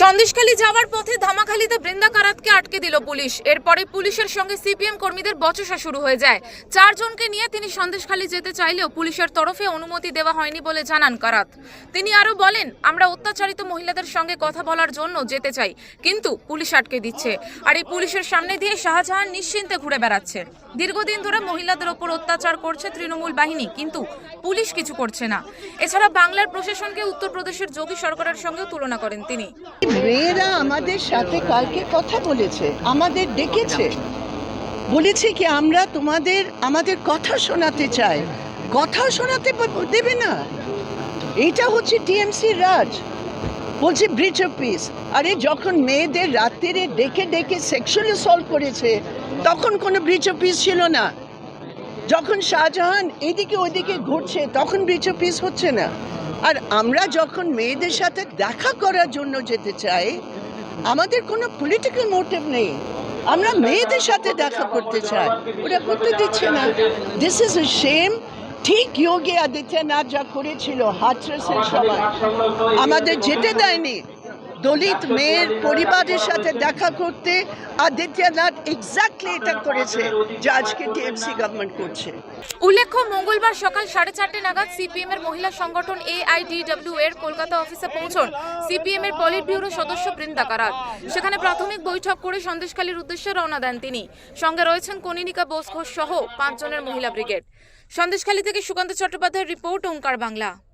সন্দেশখালী যাওয়ার পথে ধামাখালীতে বৃন্দা কারাতকে আটকে দিল পুলিশ। এরপরে পুলিশের সঙ্গে সিপিএম কর্মীদের বচসা শুরু হয়ে যায়। চারজনকে নিয়ে তিনি সন্দেশখালী যেতে চাইলেও পুলিশের তরফে অনুমতি দেওয়া হয়নি বলে জানান কারাত। তিনি আরও বলেন, আমরা অত্যাচারিত মহিলাদের সঙ্গে কথা বলার জন্য যেতে চাই, কিন্তু পুলিশ আটকে দিচ্ছে। আর এই পুলিশের সামনে দিয়ে শাহজাহান নিশ্চিন্তে ঘুরে বেড়াচ্ছে দীর্ঘদিন ধরে মহিলাদের ওপর অত্যাচার করছে তৃণমূল বাহিনী, কিন্তু পুলিশ কিছু করছে না। এছাড়া বাংলার প্রশাসনকে উত্তরপ্রদেশের যোগী সরকারের সঙ্গেও তুলনা করেন তিনি। মেয়েরা আমাদের সাথে কালকে কথা বলেছে, আমাদের ডেকেছে। বলেছে কি আমরা তোমাদের, আমাদের কথা শোনাতে চাই। কথা শোনাতে দেবে না। এইটা হচ্ছে টিএমসি রাজ। বলছে ব্রিচ অফ পিস আরে যখন মেয়েদের রাত্রিরে ডেকে ডেকে সেক্সুয়াল সলভ করেছে, তখন কোনো ব্রিচ অফ পিস ছিল না। যখন শাহজাহান এদিকে ওইদিকে ঘুরছে, তখন অফ পিস হচ্ছে না। আর আমরা যখন মেয়েদের সাথে দেখা করার জন্য যেতে চাই, আমাদের কোনো পলিটিক্যাল মোটিভ নেই। আমরা মেয়েদের সাথে দেখা করতে চাই। ওরা করতে দিচ্ছে না। দিস ইজ সেম ঠিক যোগী আদিত্যনাথ যা করেছিল, হাথরসের সবাই আমাদের যেতে দেয়নি। দলিত মেয়ের পরিবারের সাথে দেখা করতে আদিত্যনাথ এক্স্যাক্টলি এটা করেছে যা আজকে টিএমসি গভর্নমেন্ট করছে। উল্লেখ্য, মঙ্গলবার সকাল সাড়ে চারটে নাগাদ সিপিএম এর মহিলা সংগঠন এআইডিডব্লিউ এর কলকাতা অফিসে পৌঁছন সিপিএম এর পলিট ব্যুরো সদস্য বৃন্দা কারাত সেখানে প্রাথমিক বৈঠক করে সন্দেশখালীর উদ্দেশ্যে রওনা দেন তিনি। সঙ্গে রয়েছেন কনিনিকা বোস ঘোষ সহ পাঁচজনের মহিলা ব্রিগেড। সন্দেশখালী থেকে সুকান্ত চট্টোপাধ্যায়ের রিপোর্ট, ওঙ্কার বাংলা।